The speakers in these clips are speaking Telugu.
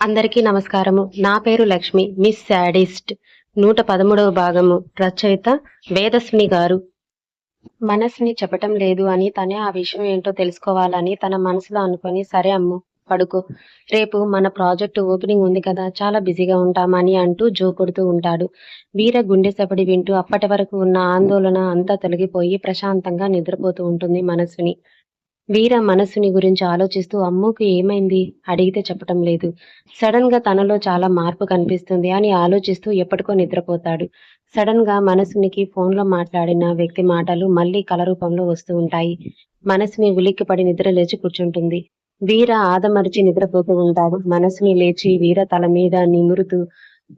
అందరికీ నమస్కారము. నా పేరు లక్ష్మి. Miss sadist. నూట పదమూడవ భాగము. రచయిత వేదస్విని గారు. మనసుని చెప్పటం లేదు అని తనే ఆ విషయం ఏంటో తెలుసుకోవాలని తన మనసులో అనుకొని సరే అమ్ము పడుకో. రేపు మన ప్రాజెక్టు ఓపెనింగ్ ఉంది కదా చాలా బిజీగా ఉంటామని అంటూ జో కొడుతూ ఉంటాడు. వీర గుండె సపడి వింటూ అప్పటి వరకు ఉన్న ఆందోళన అంతా తొలగిపోయి ప్రశాంతంగా నిద్రపోతూ ఉంటుంది మనసుని వీర మనసుని గురించి ఆలోచిస్తూ అమ్ముకు ఏమైంది అడిగితే చెప్పటం లేదు. సడన్గా తనలో చాలా మార్పు కనిపిస్తుంది అని ఆలోచిస్తూ ఎప్పటికో నిద్రపోతాడు. సడన్గా మనసునికి ఫోన్లో మాట్లాడిన వ్యక్తి మాటలు మళ్ళీ కళ రూపంలో వస్తూ ఉంటాయి. మనసుని ఉలిక్కిపడి నిద్ర లేచి కూర్చుంటుంది. వీర ఆదమరిచి నిద్రపోతూ ఉంటాడు. మనసుని లేచి వీర తల మీద నిమురుతూ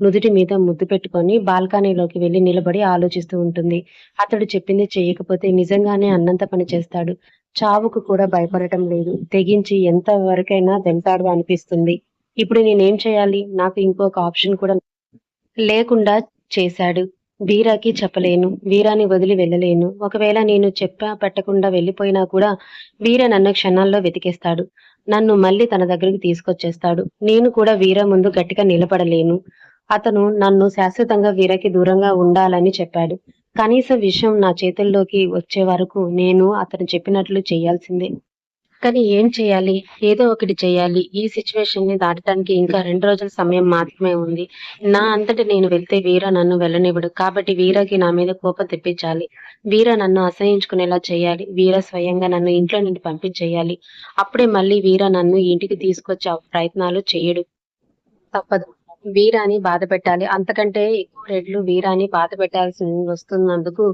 నుదుటి మీద ముద్దు పెట్టుకొని బాల్కనీలోకి వెళ్ళి నిలబడి ఆలోచిస్తూ ఉంటుంది. అతడు చెప్పింది చేయకపోతే నిజంగానే అన్నంత పని చేస్తాడు. చావుకు కూడా భయపడటం లేదు. తెగించి ఎంత వరకైనా వెళ్తాడు అనిపిస్తుంది. ఇప్పుడు నేనేం చేయాలి? నాకు ఇంకొక ఆప్షన్ కూడా లేకుండా చేశాడు. వీరాకి చెప్పలేను. వీరాని వదిలి వెళ్ళలేను. ఒకవేళ నేను చెప్పా పెట్టకుండా వెళ్ళిపోయినా కూడా వీర నన్ను క్షణాల్లో వెతికేస్తాడు. నన్ను మళ్ళీ తన దగ్గరికి తీసుకొచ్చేస్తాడు. నేను కూడా వీర ముందు గట్టిగా నిలబడలేను. అతను నన్ను శాశ్వతంగా వీరకి దూరంగా ఉండాలని చెప్పాడు. కనీస విషయం నా చేతుల్లోకి వచ్చే వరకు నేను అతను చెప్పినట్లు చేయాల్సిందే. కానీ ఏం చేయాలి? ఏదో ఒకటి చేయాలి. ఈ సిచ్యువేషన్ని దాటడానికి ఇంకా రెండు రోజుల సమయం మాత్రమే ఉంది. నా అంతటి నేను వెళ్తే వీర నన్ను వెళ్ళనివ్వడు. కాబట్టి వీరకి నా మీద కోపం తెప్పించాలి. వీర నన్ను అసహించుకునేలా చేయాలి. వీర స్వయంగా నన్ను ఇంట్లో నుండి పంపించేయాలి. అప్పుడే మళ్ళీ వీర నన్ను ఇంటికి తీసుకొచ్చే ప్రయత్నాలు చేయడు. తప్పదు. వీరాని బాధ పెట్టాలి. అంతకంటే ఎక్కువ రెట్లు వీరాని బాధ పెట్టాల్సి వస్తున్నందుకు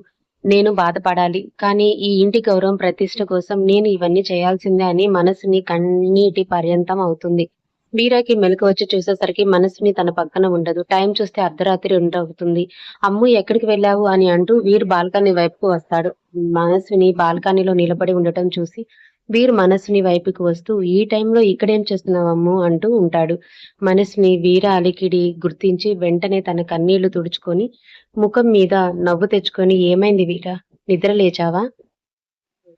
నేను బాధపడాలి. కానీ ఈ ఇంటి గౌరవం ప్రతిష్ట కోసం నేను ఇవన్నీ చేయాల్సిందే అని మనసుని కన్నీటి పర్యంతం అవుతుంది. వీరాకి మెలకు వచ్చి చూసేసరికి మనసుని తన పక్కన ఉండదు. టైం చూస్తే అర్ధరాత్రి రెండు అవుతుంది అమ్ము ఎక్కడికి వెళ్ళావు అని అంటూ వీరు బాల్కనీ వైపుకు వస్తాడు. మనసుని బాల్కనీలో నిలబడి ఉండటం చూసి వీరు మనసుని వైపుకి వస్తూ ఈ టైంలో ఇక్కడేం చేస్తున్నావమ్ము? అంటూ ఉంటాడు. మనసుని వీర అలికిడి గుర్తించి వెంటనే తన కన్నీళ్ళు తుడుచుకొని ముఖం మీద నవ్వు తెచ్చుకొని ఏమైంది వీర? నిద్ర లేచావా?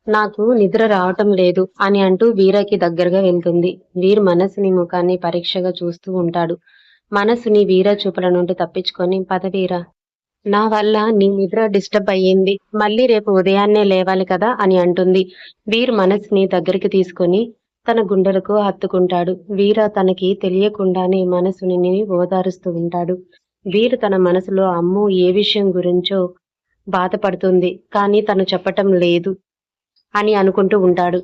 నాకు నిద్ర రావటం లేదు అని అంటూ వీరకి దగ్గరగా వెళ్తుంది. వీరు మనసుని ముఖాన్ని పరీక్షగా చూస్తూ ఉంటాడు. మనసుని వీర చూపుల నుండి తప్పించుకొని పదవీర నా వల్ల నీ నిద్ర డిస్టర్బ్ అయ్యింది. మళ్ళీ రేపు ఉదయాన్నే లేవాలి కదా అని అంటుంది. వీర్ మనసుని దగ్గరికి తీసుకొని తన గుండెలకు హత్తుకుంటాడు. వీర తనకి తెలియకుండానే మనసుని ఓదారుస్తూ ఉంటాడు. వీరు తన మనసులో అమ్ము ఏ విషయం గురించో బాధపడుతుంది కానీ తను చెప్పటం లేదు అని అనుకుంటూ ఉంటాడు.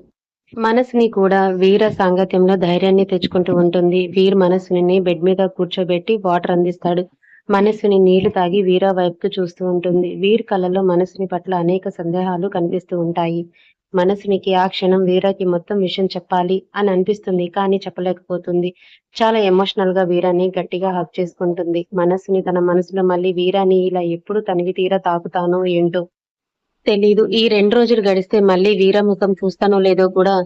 మనసుని కూడా వీర సాంగత్యంలో ధైర్యాన్ని తెచ్చుకుంటూ ఉంటుంది. వీర్ మనసుని బెడ్ మీద కూర్చోబెట్టి వాటర్ అందిస్తాడు. మనసుని నీళ్ళు తాగి వీర వైపుకు చూస్తూ ఉంటుంది. వీర్ కళలో మనసుని పట్ల అనేక సందేహాలు కనిపిస్తూ ఉంటాయి. మనసునికి ఆ క్షణం వీరాకి మొత్తం విషయం చెప్పాలి అని అనిపిస్తుంది కానీ చెప్పలేకపోతుంది. చాలా ఎమోషనల్గా వీరాని గట్టిగా హక్ చేసుకుంటుంది. మనసుని తన మనసులో మళ్ళీ వీరాని ఇలా ఎప్పుడు తనివి తీరా తాకుతానో ఏంటో తెలీదు. ఈ రెండు రోజులు గడిస్తే మళ్ళీ వీర ముఖం చూస్తానో లేదో కూడా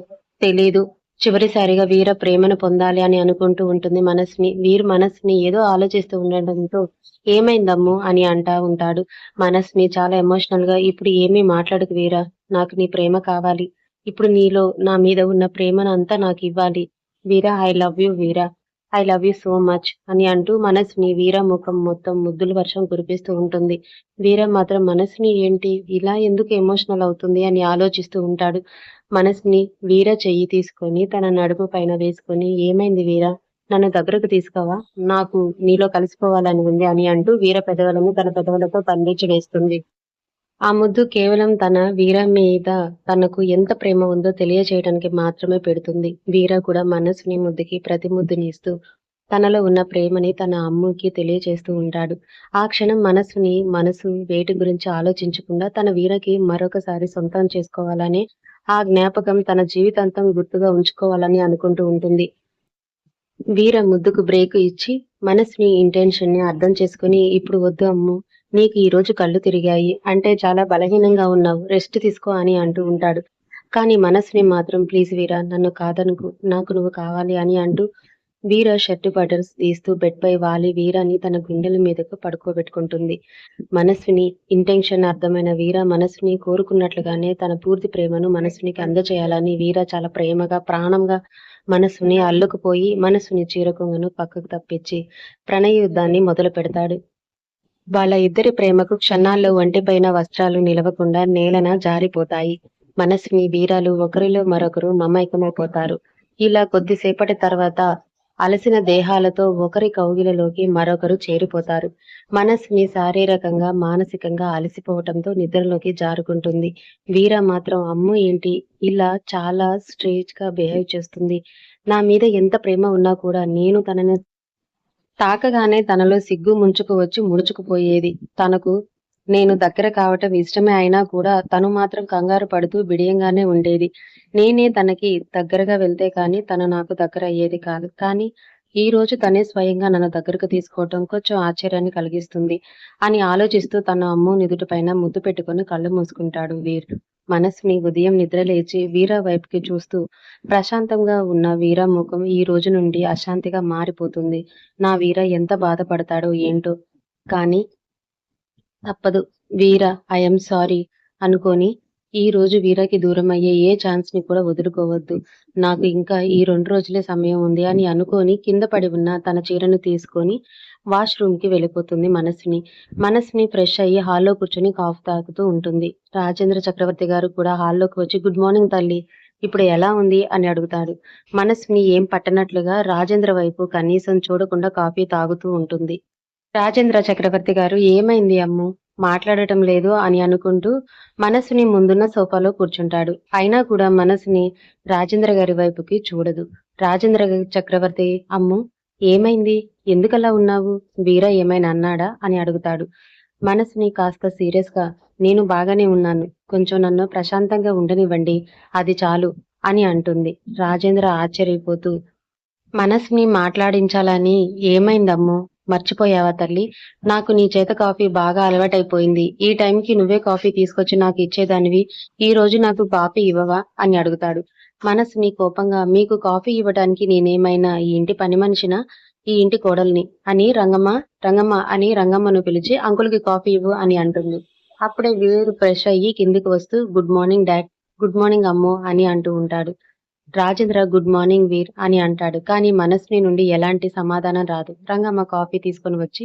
తెలీదు. చివరిసారిగా వీర ప్రేమను పొందాలి అని అనుకుంటూ ఉంటుంది మనసుని. వీరు మనసుని ఏదో ఆలోచిస్తూ ఉండడంతో ఏమైందమ్ము అని అంటా ఉంటాడు మనసుని చాలా ఎమోషనల్గా. ఇప్పుడు ఏమీ మాట్లాడకు వీరా నాకు నీ ప్రేమ కావాలి. ఇప్పుడు నీలో నా మీద ఉన్న ప్రేమను అంతా నాకు ఇవ్వాలి. Veera I love you Veera. I love you so much అని అంటూ మనసుని వీర ముఖం మొత్తం ముద్దుల వర్షం కురిపిస్తూ ఉంటుంది. వీర మాత్రం మనసుని ఏంటి? ఇలా ఎందుకు ఎమోషనల్ అవుతుంది అని ఆలోచిస్తూ ఉంటాడు. మనసుని వీర చెయ్యి తీసుకొని తన నడుము పైన వేసుకొని ఏమైంది వీర? నన్ను దగ్గరకు తీసుకోవా నాకు నీలో కలిసిపోవాలని ఉంది అని అంటూ వీర పెదవులను తన పెదవులతో పండించి వేస్తుంది. ఆ ముద్దు కేవలం తన వీర మీద తనకు ఎంత ప్రేమ ఉందో తెలియచేయడానికి మాత్రమే పెడుతుంది. వీర కూడా మనసుని ముద్దుకి ప్రతి ముద్దుని ఇస్తూ తనలో ఉన్న ప్రేమని తన అమ్ముకి తెలియచేస్తూ ఉంటాడు. ఆ క్షణం మనసుని మనసు వేటి గురించి ఆలోచించకుండా తన వీరకి మరొకసారి సొంతం చేసుకోవాలని ఆ జ్ఞాపకం తన జీవితాంతం గుర్తుగా ఉంచుకోవాలని అనుకుంటూ ఉంటుంది. వీర ముద్దుకు బ్రేక్ ఇచ్చి మనసుని ఇంటెన్షన్ని అర్థం చేసుకుని ఇప్పుడు వద్దు అమ్ము నీకు ఈ రోజు కళ్ళు తిరిగాయి. అంటే చాలా బలహీనంగా ఉన్నావు. రెస్ట్ తీసుకో అని అంటూ ఉంటాడు. కానీ మనసుని మాత్రం ప్లీజ్ వీరా నన్ను కాదనుకు నాకు నువ్వు కావాలి అని అంటూ వీర షర్టు బటన్స్ తీస్తూ బెడ్ పై వాలి వీరాని తన గుండెల మీదకు పడుకోబెట్టుకుంటుంది. మనస్విని ఇంటెన్షన్ అర్థమైన వీర మనసుని కోరుకున్నట్లుగానే తన పూర్తి ప్రేమను మనస్వినికి అందజేయాలని వీర చాలా ప్రేమగా ప్రాణంగా మనసుని అల్లుకుపోయి మనసుని చీరకొంగను పక్కకు తప్పించి ప్రణయ యుద్ధాన్ని మొదలు పెడతాడు వాళ్ళ ఇద్దరి ప్రేమకు క్షణాల్లో ఒంటిపైన వస్త్రాలు నిలవకుండా నేలన జారిపోతాయి. మనసుని వీరాలు ఒకరిలో మరొకరు మమైకమైపోతారు. ఇలా కొద్దిసేపటి తర్వాత అలసిన దేహాలతో ఒకరి కౌగిలలోకి మరొకరు చేరిపోతారు. మనసుని శారీరకంగా మానసికంగా అలసిపోవటంతో నిద్రలోకి జారుకుంటుంది. వీర మాత్రం అమ్ము ఏంటి? ఇలా చాలా స్ట్రేజ్గా బిహేవ్ చేస్తుంది. నా మీద ఎంత ప్రేమ ఉన్నా కూడా నేను తనని తాకగానే తనలో సిగ్గు ముంచుకు వచ్చి ముడుచుకుపోయేది. తనకు నేను దగ్గర కావటం ఇష్టమే అయినా కూడా తను మాత్రం కంగారు పడుతూ బిడియంగానే ఉండేది. నేనే తనకి దగ్గరగా వెళ్తే కానీ తను నాకు దగ్గర అయ్యేది కాదు. కానీ ఈ రోజు తనే స్వయంగా నన్ను దగ్గరకు తీసుకోవటం కొంచెం ఆశ్చర్యాన్ని కలిగిస్తుంది అని ఆలోచిస్తూ తన అమ్ము నిదుటిపైన ముద్దు పెట్టుకుని కళ్ళు మూసుకుంటాడు వీర్. మనసుని ఉదయం నిద్ర లేచి వీర వైపుకి చూస్తూ ప్రశాంతంగా ఉన్న వీర ముఖం ఈ రోజు నుండి అశాంతిగా మారిపోతుంది. నా వీర ఎంత బాధపడతాడో ఏంటో. కానీ తప్పదు. వీర ఐఎమ్ సారీ అనుకొని ఈ రోజు వీరకి దూరం అయ్యే ఏ ఛాన్స్ని కూడా వదులుకోవద్దు. నాకు ఇంకా ఈ రెండు రోజులే సమయం ఉంది అని అనుకొని కింద పడి ఉన్న తన చీరను తీసుకొని వాష్రూమ్కి వెళ్ళిపోతుంది మనసుని. మనసుని ఫ్రెష్ అయ్యి హాల్లో కూర్చొని కాఫీ తాగుతూ ఉంటుంది. రాజేంద్ర చక్రవర్తి గారు కూడా హాల్లోకి వచ్చి గుడ్ మార్నింగ్ తల్లి ఇప్పుడు ఎలా ఉంది? అని అడుగుతాడు. మనసుని ఏం పట్టనట్లుగా రాజేంద్ర వైపు కనీసం చూడకుండా కాఫీ తాగుతూ ఉంటుంది. రాజేంద్ర చక్రవర్తి గారు ఏమైంది అమ్ము? మాట్లాడటం లేదు అని అనుకుంటూ మనసుని ముందున్న సోఫాలో కూర్చుంటాడు. అయినా కూడా మనసుని రాజేంద్ర గారి వైపుకి చూడదు. రాజేంద్ర చక్రవర్తి అమ్ము ఏమైంది? ఎందుకలా ఉన్నావు? వీర ఏమైనా అన్నాడా? అని అడుగుతాడు. మనసుని కాస్త సీరియస్గా నేను బాగానే ఉన్నాను. కొంచెం నన్ను ప్రశాంతంగా ఉండనివ్వండి. అది చాలు అని అంటుంది. రాజేంద్ర ఆశ్చర్యపోతూ మనసుని మాట్లాడించాలని ఏమైందమ్మో? మర్చిపోయావా తల్లి? నాకు నీ చేత కాఫీ బాగా అలవాటైపోయింది. ఈ టైంకి నువ్వే కాఫీ తీసుకొచ్చి నాకు ఇచ్చేదానివి. ఈ రోజు నాకు కాఫీ ఇవ్వవా? అని అడుగుతాడు. మనసుని కోపంగా మీకు కాఫీ ఇవ్వడానికి నేనేమైనా ఈ ఇంటి పని మనిషినా? ఈ ఇంటి కోడల్ని? అని రంగమ్మ రంగమ్మ అని రంగమ్మను పిలిచి అంకుల్కి కాఫీ ఇవ్వు అని అంటుంది. అప్పుడే వీరు ఫ్రెష్ అయ్యి కిందికి వస్తూ good morning dad. Good morning అమ్మో అని అంటూ ఉంటాడు. రాజేంద్ర గుడ్ మార్నింగ్ వీర్ అని అంటాడు. కానీ మనస్ని నుండి ఎలాంటి సమాధానం రాదు. రంగమ్మ కాఫీ తీసుకొని వచ్చి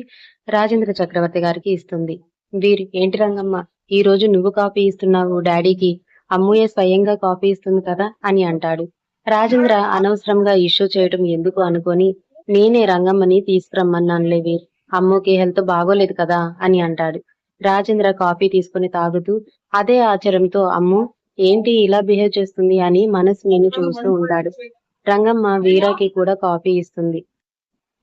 రాజేంద్ర చక్రవర్తి గారికి ఇస్తుంది. వీర్ ఏంటి రంగమ్మ? ఈ రోజు నువ్వు కాఫీ ఇస్తున్నావు డాడీకి. అమ్మూయే స్వయంగా కాఫీ ఇస్తుంది కదా అని అంటాడు. రాజేంద్ర అనవసరంగా ఇష్యూ చేయటం ఎందుకు అనుకొని నేనే రంగమ్మని తీసుకురమ్మన్నానులే వీర్. అమ్ముకి హెల్త్ బాగోలేదు కదా అని అంటాడు. రాజేంద్ర కాఫీ తీసుకుని తాగుతూ అదే ఆచారంతో అమ్ము ఏంటి ఇలా బిహేవ్ చేస్తుంది అని మనసు నేను చూస్తూ ఉంటాడు రంగమ్మ వీరాకి కూడా కాఫీ ఇస్తుంది.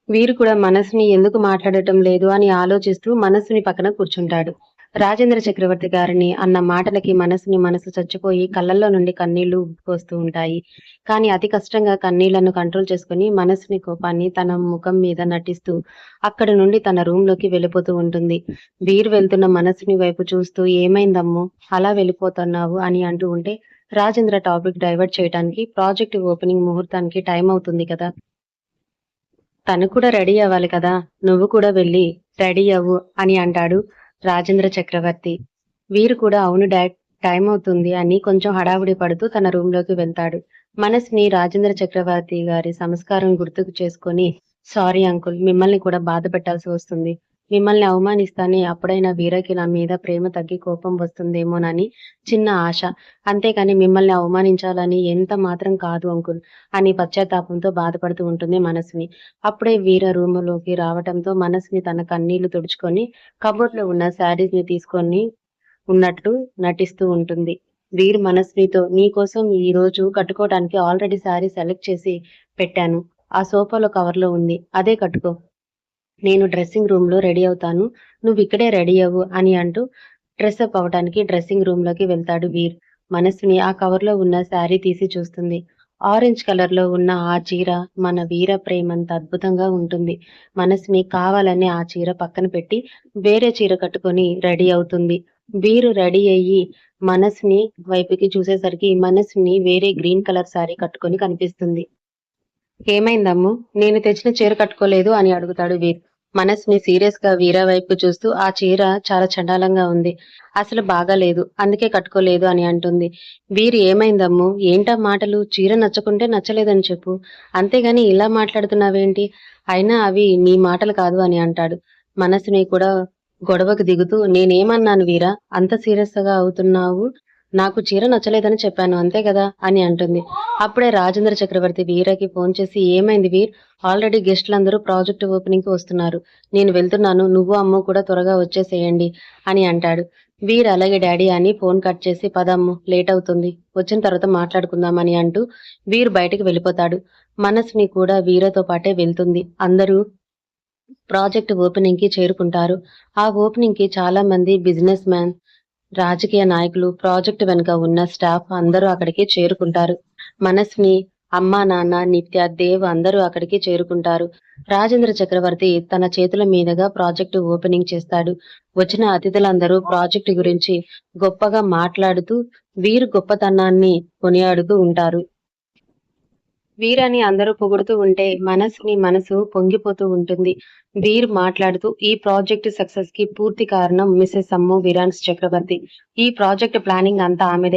వీరు కూడా మనసుని ఎందుకు మాట్లాడటం లేదు అని ఆలోచిస్తూ మనసుని పక్కన కూర్చుంటాడు. రాజేంద్ర చక్రవర్తి గారిని అన్న మాటలకి మనసుని మనసు చచ్చిపోయి కళ్ళల్లో నుండి కన్నీళ్ళు పోస్తూ ఉంటాయి. కానీ అతి కష్టంగా కన్నీళ్ళను కంట్రోల్ చేసుకుని మనసుని కోపాన్ని తన ముఖం మీద నటిస్తూ అక్కడి నుండి తన రూమ్లోకి వెళ్ళిపోతూ ఉంటుంది. వీరు వెళ్తున్న మనసుని వైపు చూస్తూ ఏమైందమ్ము అలా వెళ్ళిపోతున్నావు అని అంటూ ఉంటే రాజేంద్ర టాపిక్ డైవర్ట్ చేయడానికి ప్రాజెక్ట్ ఓపెనింగ్ ముహూర్తానికి టైం అవుతుంది కదా. తను కూడా రెడీ అవ్వాలి కదా నువ్వు కూడా వెళ్ళి రెడీ అవ్వు అని అంటాడు రాజేంద్ర చక్రవర్తి. వీరు కూడా అవును డాడ్ టైం అవుతుంది అని కొంచెం హడావుడి పడుతూ తన రూమ్లోకి వెళ్తాడు. మనసుని రాజేంద్ర చక్రవర్తి గారి సంస్కారం గుర్తుకు చేసుకొని సారీ అంకుల్ మిమ్మల్ని కూడా బాధ పెట్టాల్సి వస్తుంది. మిమ్మల్ని అవమానిస్తానే అప్పుడైనా వీరకి నా మీద ప్రేమ తగ్గి కోపం వస్తుందేమోనని చిన్న ఆశ. అంతేకాని మిమ్మల్ని అవమానించాలని ఎంత మాత్రం కాదు అంకుల్ అని పశ్చాత్తాపంతో బాధపడుతూ ఉంటుంది మనసుని. అప్పుడే వీర రూములోకి రావటంతో మనసుని తన కన్నీళ్ళు తుడుచుకొని కబోర్డ్లో ఉన్న శారీస్ని తీసుకొని ఉన్నట్లు నటిస్తూ ఉంటుంది. వీర్ మనస్వితో నీకోసం ఈ రోజు కట్టుకోవడానికి ఆల్రెడీ శారీ సెలెక్ట్ చేసి పెట్టాను. ఆ సోఫాలో కవర్లో ఉంది. అదే కట్టుకో. నేను డ్రెస్సింగ్ రూమ్లో రెడీ అవుతాను. నువ్వు ఇక్కడే రెడీ అవ్వు అని అంటూ డ్రెస్ అప్ అవడానికి డ్రెస్సింగ్ రూమ్లోకి వెళ్తాడు వీర్. మనసుని ఆ కవర్లో ఉన్న శారీ తీసి చూస్తుంది. ఆరెంజ్ కలర్లో ఉన్న ఆ చీర మన వీర ప్రేమంత అద్భుతంగా ఉంటుంది. మనసుని కావాలని ఆ చీర పక్కన పెట్టి వేరే చీర కట్టుకొని రెడీ అవుతుంది. వీరు రెడీ అయ్యి మనసుని వైపుకి చూసేసరికి మనసుని వేరే గ్రీన్ కలర్ శారీ కట్టుకొని కనిపిస్తుంది. ఏమైందమ్ము? నేను తెచ్చిన చీర కట్టుకోలేదు అని అడుగుతాడు వీర్. మనస్ని సీరియస్గా వీరా వైపు చూస్తూ ఆ చీర చాలా చండాలంగా ఉంది. అసలు బాగాలేదు. అందుకే కట్టుకోలేదు అని అంటుంది. వీరు ఏమైందమ్ము? ఏంటా మాటలు? చీర నచ్చకుంటే నచ్చలేదని చెప్పు. అంతేగాని ఇలా మాట్లాడుతున్నావేంటి? అయినా అవి నీ మాటలు కాదు అని అంటాడు. మనసుని కూడా గొడవకు దిగుతూ నేనేమన్నాను వీరా? అంత సీరియస్గా అవుతున్నావు? నాకు చీర నచ్చలేదని చెప్పాను అంతే కదా? అని అంటుంది. అప్పుడే రాజేంద్ర చక్రవర్తి వీరకి ఫోన్ చేసి ఏమైంది వీర్? ఆల్రెడీ గెస్టులందరూ ప్రాజెక్ట్ ఓపెనింగ్కి వస్తున్నారు. నేను వెళ్తున్నాను నువ్వు అమ్మ కూడా త్వరగా వచ్చేసేయండి అని అంటాడు. వీర్ అలాగే డాడీ అని ఫోన్ కట్ చేసి పదమ్ము లేట్ అవుతుంది వచ్చిన తర్వాత మాట్లాడుకుందామని అంటూ వీర్ బయటకు వెళ్ళిపోతాడు. మనస్ని కూడా వీరతో పాటే వెళ్తుంది. అందరూ ప్రాజెక్ట్ ఓపెనింగ్కి చేరుకుంటారు. ఆ ఓపెనింగ్కి చాలా మంది బిజినెస్ మ్యాన్ రాజకీయ నాయకులు ప్రాజెక్ట్ వెనుక ఉన్న స్టాఫ్ అందరూ అక్కడికి చేరుకుంటారు. మనస్ని అమ్మా నాన్న నిత్య దేవ్ అందరూ అక్కడికి చేరుకుంటారు. రాజేంద్ర చక్రవర్తి తన చేతుల మీదుగా ప్రాజెక్టు ఓపెనింగ్ చేస్తాడు. వచ్చిన అతిథులందరూ ప్రాజెక్టు గురించి గొప్పగా మాట్లాడుతూ వీరు గొప్పతనాన్ని కొనియాడుతూ ఉంటారు. వీరని అందరూ పొగుడుతూ ఉంటే మనసుని మనసు పొంగిపోతూ ఉంటుంది. వీర్ మాట్లాడుతూ ఈ ప్రాజెక్ట్ సక్సెస్కి పూర్తి కారణం మిసెస్ అమ్ము విరాన్స్ చక్రవర్తి. ఈ ప్రాజెక్ట్ ప్లానింగ్ అంతా ఆమెదే.